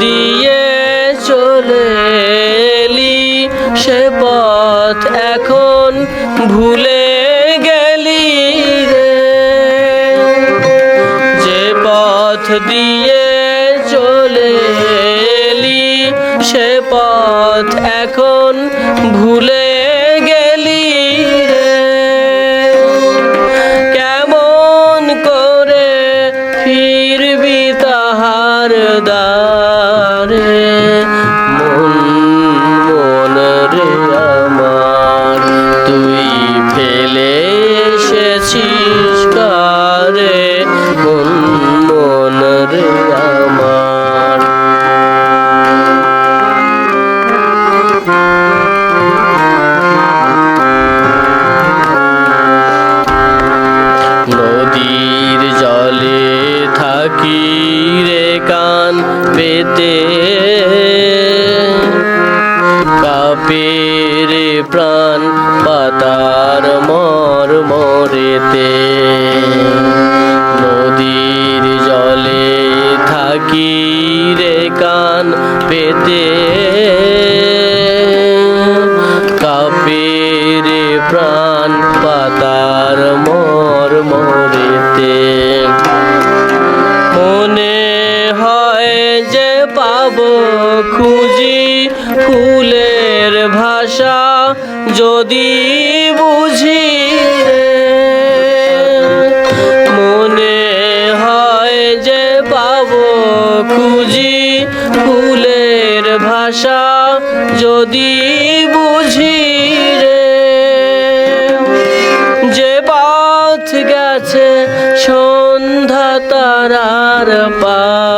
দিয়ে চলে এলি, সে পথ এখন ভুলে গেলি রে। যে পথ দিয়ে চলে এলি, সে পথ এখন ভুলে দ্বারে মন মন রে আমার তুই ফেলে এসেছিস কারে? মন মন রে পেতে কাপের প্রাণ পাতার মর মরেতে। নদীর জলে থাকি যে পাব খুঁজি ফুলের ভাষা যদি বুঝি। মনে হয় যে পাবো খুঁজি ফুলের ভাষা যদি বুঝি রে। যে পথ গেছে সন্ধ্যা তারার পারে